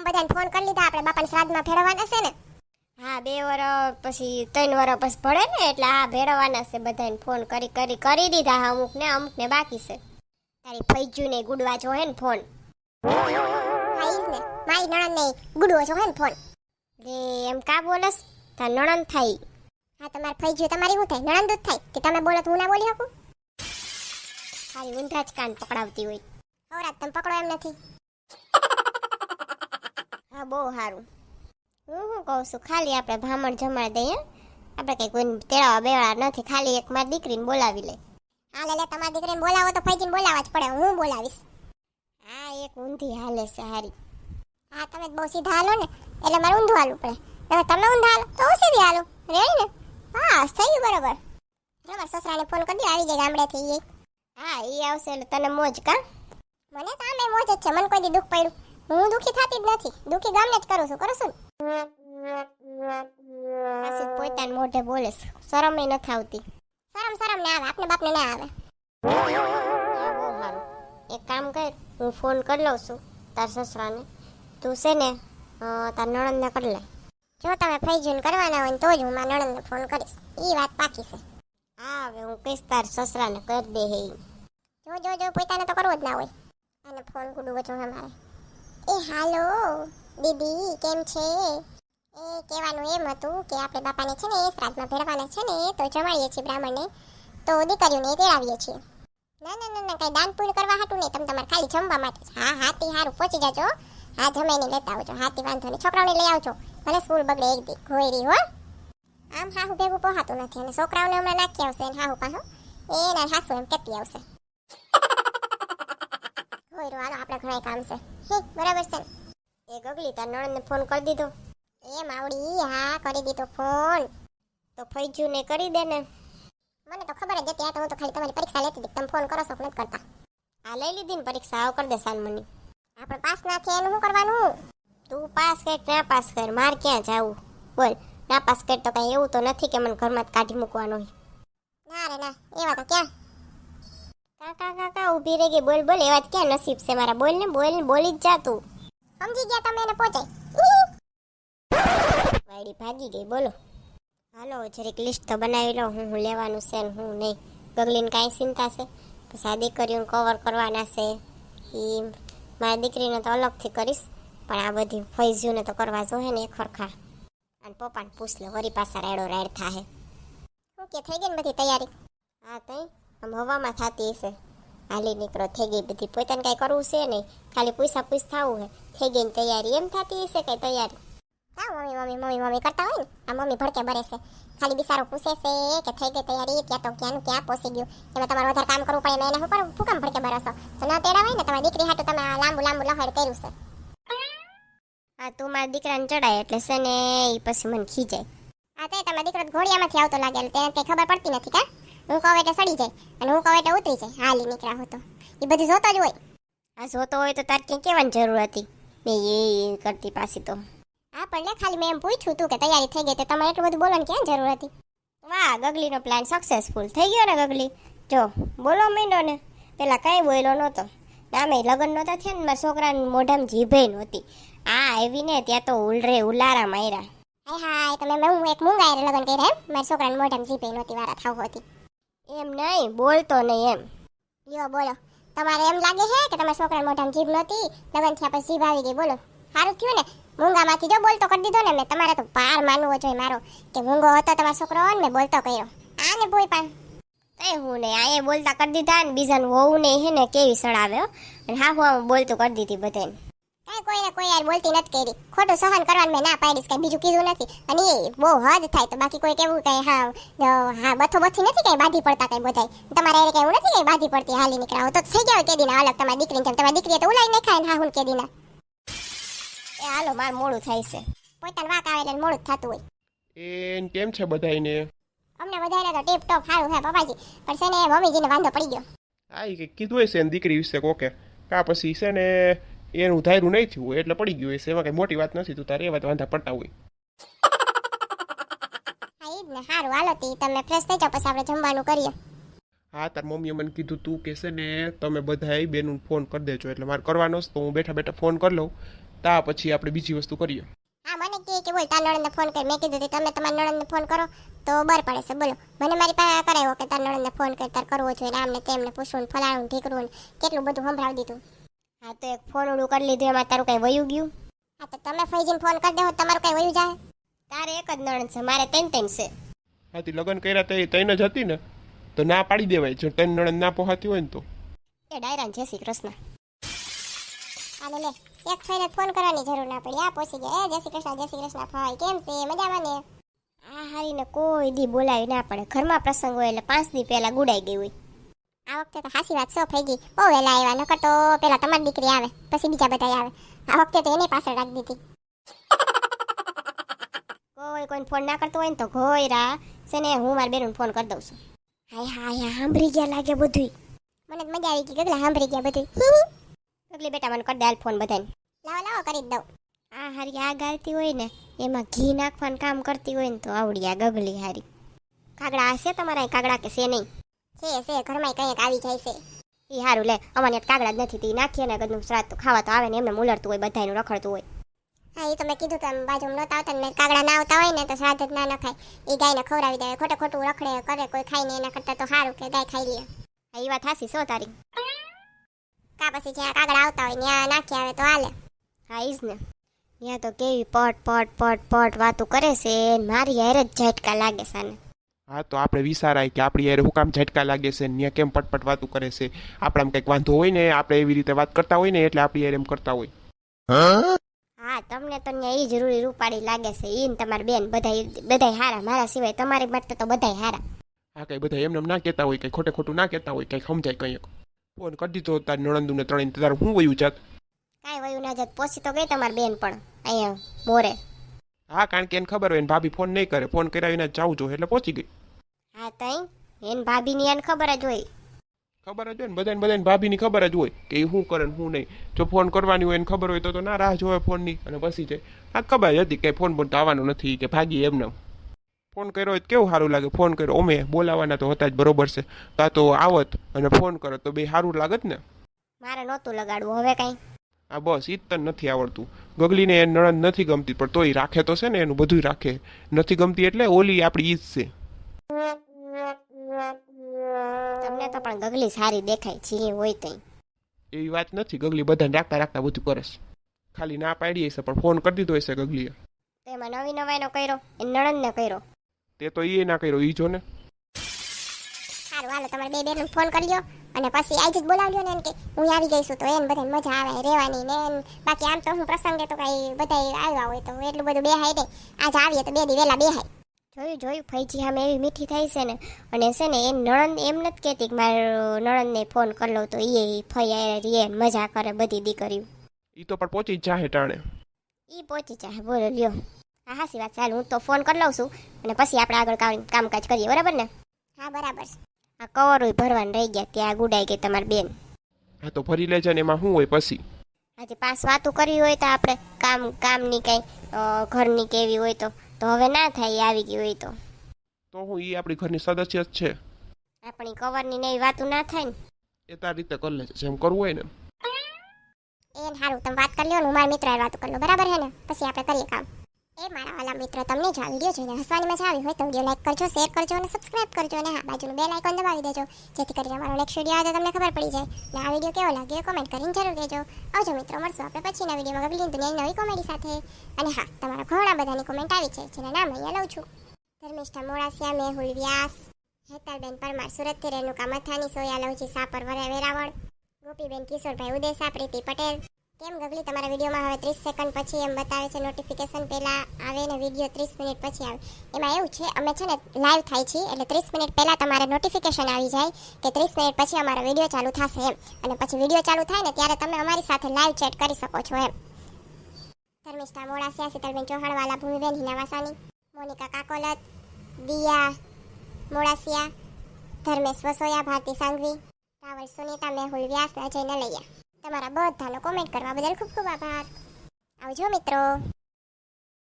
આમ બધાને ફોન કરી લીધા. આપણે બાપાને શ્રાદ્ધમાં ફેરવવાના છે ને? હા બે વર પછી ત્રણ વર પછી ભળે ને એટલે હા ભેળવવાના છે બધાને ફોન કરી કરી કરી દીધા. હા અમુક ને અમુક ને બાકી છે. તારી ફૈજુ ને ગુડવા જો હે ને ફોન હા ઈ જ ને. મારી નણંદને ગુડવો છો હે ને ફોન લે એમ કા બોલસ? તાર નણંદ થાય. હા તમારે ફૈજુ તમારી હું થાય? નણંદ જ થાય. કે તમે બોલો તો હું ના બોલી શકું? તારી ઊંધા જ કાન પકડાવતી હોય. હવરાત તમે પકડો એમ નથી. હા બહુ સારું. હું શું કહું છું ખાલી આપણે ભામણ જમાડ દઈએ આપણે કંઈ કોઈ તેડાવા બેવાળા નથી ખાલી એક મારી દીકરીને બોલાવી લે. હા લે લે તમારી દીકરીને બોલાવો તો ફઈજીને બોલાવવા જ પડે હું બોલાવીશ. હા એક ઊંધી હાલે છે હારી. હા તમે બહુ સીધા હાલો ને એટલે મારે ઊંધું હાલવું પડે. હવે તમે ઊંધા હાલો તો હું સીધી હાલું? રેડી ને? હા થઈ ગયું બરોબર. એટલે સસરાને ફોન કરી દે આવી જાય ગામડેથી એ હા એ આવશે એટલે તને મોજ કા? મને તો આમે મોજ જ છે મને કોઈ દી દુઃખ પડ્યું. હું દુઃખી થતી જ નથી. દુઃખી ગામને જ કરું છું. કરું છું ને? પોતાને મોઢે બોલે છે. શરમ નથી આવતી. શરમ શરમ ને આવે. આપને બાપને ના આવે. એક કામ કર. હું ફોન કરી લઉં છું તાર સસરાને. તું છે ને તાર નણંદને કરી લે. જો તમે ફૈજુન કરવાના હોય ને તો જ હું મારા નણંદને ફોન કરીશ. એ વાત પાકી છે. હા હવે હું કહીશ તાર સસરાને કરી દે હે જો જો જો, પોતાને તો કરવો જ ના હોય. અને ફોન કુડવો છો મારે. એ, હાલો. દીદી, કેમ છે? એ, કહેવાનું એમ હતું કે આપણે બાપાને છે ને શ્રાદ્ધમાં ભેળવાના છે ને, તો જમાડીએ છીએ બ્રાહ્મણને. તો દીકરીઓને તેડાવીએ છીએ. ના ના ના ના, કંઈ દાન પૂરું કરવા હાટું નહીં. તમે તમારે ખાલી જમવા માટે હા, હાથી, હારું, પહોંચી જાજો. હા, જમાઈને લેતા આવજો. હાથી, વાંધો નહીં. છોકરાઓને લઈ આવજો. ભલે સ્કૂલ બગડે એક દી. ઘોયરી, હો. આમ હાહુ ભેગું પહોંચાતું નથી. અને છોકરાઓને હમણાં નાખી આવશે હાહુ પાછું એના હાસુ એમ કેતી આવશે. હોય હાલો, આપણે ઘણા કામ છે. હે, બરાબર છે ને? એ ગગલી તાર નણંદને ફોન કરી દીધો. એ માવડી, હા, કરી દીધો ફોન તો ફૈજુને કરી દે ને. મને તો ખબર જ હતી તો હું તો ખાલી તમારી પરીક્ષા લેતી તમે ફોન કરો છો નથી કરતા. આ લઈ લીધી ને પરીક્ષા, આવ કરી દે સાનમની. આપણે પાસ ના થયા એનું શું કરવાનું? તું પાસ કર ના પાસ કર? માર ક્યાં જાવું? બોલ, ના પાસ કર તો કઈ એવું તો નથી કે મને ઘરમાં જ કાઢી મૂકવાનો ના રે, ના, એવા તો ક્યાં? કાકા કાકા ઊભી રહી ગઈ બોલ બોલ એવા ક્યાં નસીબ છે મારા? બોલ ને બોલ ને બોલી જ જા તું. સમજી ગયા તમે એને પહોંચાય વાડી ભાગી ગઈ બોલો. હાલો જરીક લિસ્ટ તો બનાવી લો હું હું લેવાનું છે ને હું નહીં. ગગલીને કાંઈ ચિંતા છે? પછી આ દીકરીઓને કવર કરવાના છે. એ મારી દીકરીને તો અલગથી કરીશ પણ આ બધી ફૈઝીઓને તો કરવા જોઈએ ને એક ખરખા અને પપ્પાને પૂછ લે વરી પાછા રાયડો રાયડ થાહે. ઓકે થઈ ગઈ ને બધી તૈયારી? હા તઈ. આમ હવામાં થતી હશે. હાલી નીકળો થઈ ગઈ બધી. પોતાને કાંઈ કરવું છે નહીં. ખાલી પૂછા પૂછ થવું હે. થઈ ગઈ તૈયારી એમ થતી હશે કઈ તૈયારી? હા મમ્મી મમ્મી મમ્મી મમ્મી કરતા હોય ને? આ મમ્મી ભડકે ભરે છે. ખાલી બિચારો પૂછે છે કે થઈ ગઈ તૈયારી ક્યાં તો ક્યાંનું ક્યાં પહોંચી ગયું. એમાં તમારે વધારે કામ કરવું પડે એને શું કરું શું કામ ભડકે ભરસો તો ના તેડા હોય ને તમારી દીકરી હાટું તમે આ લાંબુ લાંબુ લહાડ કર્યું છે. હા તું મારા દીકરાને ચડાય એટલે છે ને એ પછી મને ખીજાય. હા તે તમારા દીકરો ઘોડિયામાંથી આવતો લાગે એટલે તેને કંઈ ખબર પડતી નથી કા? હું કહું એટલે સડી જાય અને હું કહું એટલે ઉતરી જાય હાલી નીકળ્યા હોતો એ બધું જોતો જ હોય. આ જોતો હોય તો તાર ક્યાં કહેવાની જરૂર હતી? મેં એ કરતી પાછી તો. હા પણ લે ખાલી મેં એમ પૂછ્યું તું કે તૈયારી થઈ ગઈ તો તમારે એટલું બધું બોલવાની ક્યાં જરૂર હતી? વાહ ગગલીનો પ્લાન સક્સેસફુલ થઈ ગયો ને ગગલી? જો બોલો મીંડો ને. પેલા કઈ બોલ્યો નહોતો. નામે લગ્ન નહોતા થયા ને મારા છોકરાને મોઢામાં જીભે નહોતી. આ આવી ને ત્યાં તો ઉલરે ઉલારા માર્યા. હાય હાય તમે હું એક મૂંગાય લગ્ન કર્યા એમ? મારા છોકરાને મોઢામાં જીભે નહોતી વારા થાવ હતી. એમ નહીં, બોલતો નહીં એમ. યો બોલો. તમારે એમ લાગે છે કે તમારા છોકરા મોઢામાં જીભ નહોતી? લગ્ન થયા પછી જીભ આવી ગઈ, બોલો. સારું થયું ને? મૂંગામાંથી જો બોલતો કરી દીધો ને મેં, તમારે તો પાર માનવો જોઈએ મારો, કે મૂંગો હતો તમારો છોકરો ને મેં બોલતો કર્યો. આને ભોય પણ એ હું ને આ એ બોલતા કરી દીધા ને બીજાનું હોવું નહીં હે ને કેવી સડાવે અને હા, હું બોલતું કરી દીધી બધાને. કાંઈ કોઈને કોઈ યાર બોલતી નથી કરી. ખોટું સહન કરવાનું મેં ના પાડીશ કઈ બીજું કીધું નથી. અને એ બહુ હદ થાય તો બાકી કોઈ કેવું કઈ હા હા બથો બથી નથી કઈ બાધી પડતા કઈ બધાય? તમારે એને કઈ એવું નથી કઈ બાધી પડતી હાલી નીકળાવો તો થઈ ગયા કેદીના અલગ તમારી દીકરીને જેમ તમારી દીકરી તો ઉલાઈ નાખાય હા હું કેદીના. એ હાલો માર મોડું થાય છે. પોતાને વાક આવે એટલે મોડું થતું હોય. એ કેમ છે બધાયને? અમને બધાને તો ટીપ ટોપ સારું છે પપ્પાજી પણ છે ને મમ્મીજીને વાંધો પડી ગયો. ઈ કંઈક કીધું હશે દીકરી વિશે કોકે. કા પછી છે ને એનું ધાર્યું નહીં થયું હોય એટલે પડી ગયું હશે એમાં કઈ મોટી વાત નથી તું તારે એ વાત વાંધા પડતા હોય. ને સારું. હાલો તી તમે ફ્રેશ થઈ જાઓ પછી આપણે જમવાનું કરીએ. હા તાર મમ્મીએ મને કીધું તું કે છે ને તમે બધાય બેનું ફોન કરી દેજો. એટલે મારે કરવાનો છે તો હું બેઠા બેઠા ફોન કરી લઉં. તા પછી આપણે બીજી વસ્તુ કરીએ. હા મને કહે કે બોલ તાર નણંદને ફોન કરી. મેં કીધું તમે તમારા નણંદને ફોન કરો તો બર પડે છે. બોલો મને મારી પાસે કરાવ્યો કે તાર નણંદને ફોન કરી તાર કરવો જોઈએ આમને તેમને પૂછવું ફલાણું ઢીકરું કેટલું બધું સંભળાવી દીધું. હા તો એક ફોન ઉડું કરી લીધું એમાં તારું કઈ વયું ગયું? હા તો તમે ફૈજીને ફોન કરી દેવો તો તમારું કઈ વયું જાય? તારે એક જ નણંદ છે મારે ત્રણ ત્રણ છે. હાથી લગ્ન કર્યા તો તૈન જ હતી ને? તો ના પાડી દેવાય જો તૈન નણંદ ના પોહાતી હોય ને તો. એ ડાયરાન જય શ્રી કૃષ્ણ. હા લે એક ફેરે ફોન કરવાની જરૂર ના પડી. આ પહોંચી ગયા. એ જય શ્રી કૃષ્ણ જય શ્રી કૃષ્ણ ભાઈ કેમ છે? મજામાં ને આ હારીને કોઈ દી બોલાવી ના પડે. ઘરમાં પ્રસંગ હોય એટલે પાંચ દી પહેલા ગુડાઈ ગઈ હોય આ વખતે તો હાસી વાત સો થઈ ગઈ. બહુ વહેલા આવ્યા, નકર તો પેલા તમારી દીકરી આવે, પછી બીજા બધા આવે. આ વખતે તો એને પાછળ રાખી દીધી. કોઈ કોઈને ફોન ના કરતો હોય ને તો ઘોયરા છે ને હું મારા બેન ફોન કરી દઉં છું. હાય હાય સાંભળી ગયા લાગે બધું મને મજા આવી ગઈ ગગલા સાંભળી ગયા બધું ગગલી બેટા, મને કરી દે ફોન બધાને લાવો લાવો, કરી દઉં. આ હારી આ ગાળતી હોય ને, એમાં ઘી નાખવાનું કામ કરતી હોય ને તો આવડી આ ગગલી હારી. કાગડા હશે તમારા કાગડા કે છે નહીં? છે છે ઘરમાં કંઈક આવી જાય છે. એ સારું લે અમારે કાગડા જ નથી તે નાખીએ ને ગદનું શ્રાદ્ધ તો ખાવા તો આવે ને એમને ઉલરતું હોય બધાનું રખડતું હોય. હા એ તો મેં કીધું કે બાજુ બાજુમાં નહોતા આવતા ને કાગડા ના આવતા હોય ને તો શ્રાદ્ધ જ ના નખાય. એ ગાયને ખવડાવી દે ખોટે ખોટું રખડે કરે કોઈ ખાય ને એના કરતાં તો સારું કે ગાય ખાઈ લે. હા એ વાત હાસી સો તારી. કા પછી જ્યાં કાગડા આવતા હોય ત્યાં નાખી આવે તો હાલે. હા ઈ જ ને. ત્યાં તો કેવી પટ પટ પટ પટ વાતો કરે છે મારી હારે જ ઝટકા લાગે સાને હા તો આપણે વિચારાય કે આપણી યાર હું કામ ઝટકા લાગે છે ને કેમ પટપટ વાતું કરે છે? આપણામાં કંઈક વાંધો હોય ને આપણે એવી રીતે વાત કરતા હોય ને એટલે આપણી યાર એમ કરતા હોય. હા તમને તો ત્યાં એ જરૂરી રૂપાળી લાગે છે ઈ ને તમારી બેન બધાય બધાય હારા મારા સિવાય તમારી માટે તો બધાય હારા. હા કઈ બધા એમને ના કહેતા હોય કઈ ખોટે ખોટું ના કહેતા હોય કઈ સમજાય કંઈક ફોન કરી દીધો તાર નણંદુને ત્રણ તારું હું વયું જાત? કાંઈ વયું ના જાત પહોંચી તો ગઈ તમારી બેન પણ અહીંયા મોરે. હા કારણ કે એને ખબર હોય ને ભાભી ફોન નહીં કરે ફોન કર્યા વિના જાવું જોઈએ એટલે પહોંચી ગઈ. હા તઈ? એને ભાભીની એને ખબર જ હોય. ખબર જ હોય ને? બધાને બધાને ભાભીની ખબર જ હોય કે એ શું કરે ને શું નહીં. જો ફોન કરવાની હોય એને ખબર હોય તો તો ના રાહ જોવે ફોનની. અને પછી જાય આ ખબર જ હતી કે ફોન પણ તો આવવાનો નથી કે ભાગી એમને. ફોન કર્યો હોય કેવું સારું લાગે? ફોન કર્યો અમે બોલાવાના તો હતા જ બરોબર છે. તા તો આવત અને ફોન કરો તો બે સારું લાગત ને? મારે નહોતું લગાડવું હવે કાંઈ? આ બસ ઈ જ તને નથી આવડતું. ગગલીને એ નણંદ નથી ગમતી પણ તોય રાખે તો છે ને એનું બધું રાખે. નથી ગમતી એટલે ઓલી આપણી ઈજ છે. તમને તો પણ ગગલી સારી દેખાય જે હોય તઈ એવી વાત નથી ગગલી બધાને રાખતા રાખતા બધું કરે છે. ખાલી ના પાડી હશે પણ ફોન કરી દીધો હશે ગગલીએ. એમાં નવી નવાઈનો કર્યો એ નણંદને કર્યો. તે તો એ ના કર્યો ઈ જો ને. સારું હાલો તમારે બે બેન ફોન કરી લ્યો અને પછી આઈ જ બોલાવ્યો ને એમ કે હું આવી જઈશું તો એને બધાને મજા આવે રહેવાની ને એમ. બાકી આમ તો હું પ્રસંગે તો કઈ બધા આવ્યા હોય તો એટલું બધું બેહાય નહીં. આજ આવીએ તો બે દી વહેલા બેહાય. જોયું જોયું. ફૈજી આમ એવી મીઠી થાય છે ને. અને છે ને એ નણંદ એમ નથી કહેતી કે મારો નણંદને ફોન કરી લઉં તો એ ફઈ આરે રીએ મજા કરે બધી દીકરીઓ. એ તો પણ પહોંચી જાય જાહે ટાણે. એ પહોંચી જાય બોલો લ્યો. હા હા સી વાત ચાલ હું તો ફોન કરી લઉં છું અને પછી આપણે આગળ કામ કામકાજ કરીએ બરાબર ને? હા બરાબર આ આ કવરોય ભરવાનું રહી ગયા ત્યાં ગુડાઈ ગઈ તમારી બેન. હા તો ભરી લેજે ને એમાં શું હોય પછી? આજે પાસ વાતો કરી હોય તો આપણે કામ કામની કંઈ ઘરની કેવી હોય તો તો હવે ના થાય એ આવી ગઈ હોય તો. તો હું એ આપણી ઘરની સદસ્ય જ છે. આપણી કવરની ને વાતો વાતું ના થાય ને. એ તાર રીતે કરી લેજે જેમ કરવું હોય ને એ સારું તમે વાત કરી ને હું મારા મિત્ર વાત કરી લો બરાબર હે ને? પછી આપણે કરીએ કામ. એ મારા વાલા મિત્ર, તમને જો આ વીડિયો જોઈને હસવાની મજા આવી હોય તો વીડિયો લાઈક કરજો શેર કરજો અને સબસ્ક્રાઇબ કરજો અને હા, બાજુનું બેલ આઇકોન દબાવી દેજો. જેથી કરીને અમારો નેક્સ્ટ વીડિયો આવે તો તમને ખબર પડી જાય. અને આ વીડિયો કેવો લાગ્યો કોમેન્ટ કરીને જરૂર કહેજો. આવજો મિત્રો, મળશું આપણે પછીના વિડીયોમાં ગગલીની દુનિયાની નવી કોમેડી સાથે. અને હા, તમારા ઘણા બધાની કોમેન્ટ આવી છે, જેના નામ અહીંયા લઉં છું. ધર્મિષ્ઠા મોડાસિયા, મેહુલ વ્યાસ, હેતલબેન પરમાર, સુરતથી રેણુકા મથાની, સોયા લવજી, સાપર વરે વેરાવળ, ગોપીબેન કિશોરભાઈ ઉદેસા પ્રીતિ પટેલ કેમ ગગલી? તમારા વિડીયોમાં હવે ત્રીસ સેકન્ડ પછી એમ બતાવે છે નોટિફિકેશન પહેલા આવે ને વીડિયો ત્રીસ મિનિટ પછી આવે. એમાં એવું છે, અમે છે ને લાઈવ થાય છે એટલે ત્રીસ મિનિટ પહેલા તમારે નોટિફિકેશન આવી જાય કે ત્રીસ મિનિટ પછી અમારો વીડિયો ચાલુ થશે એમ. અને પછી વીડિયો ચાલુ થાય ને ત્યારે તમે અમારી સાથે લાઈવ ચેટ કરી શકો છો એમ. ધર્મિષ્ઠા મોડાસિયા શીતલબેન ચૌહાણવાલા ભૂમિબેન, હિના વાસાની મોનિકા કાકોલત, દિયા મોડાસિયા ધર્મેશ વસોયા, ભારતી સાંઘવી, રાવલ સુનિતા, મેહુલ વ્યાસ અજય નલૈયા. તમારા બધાનો કોમેન્ટ કરવા બદલ ખૂબ ખૂબ આભાર. આવજો મિત્રો.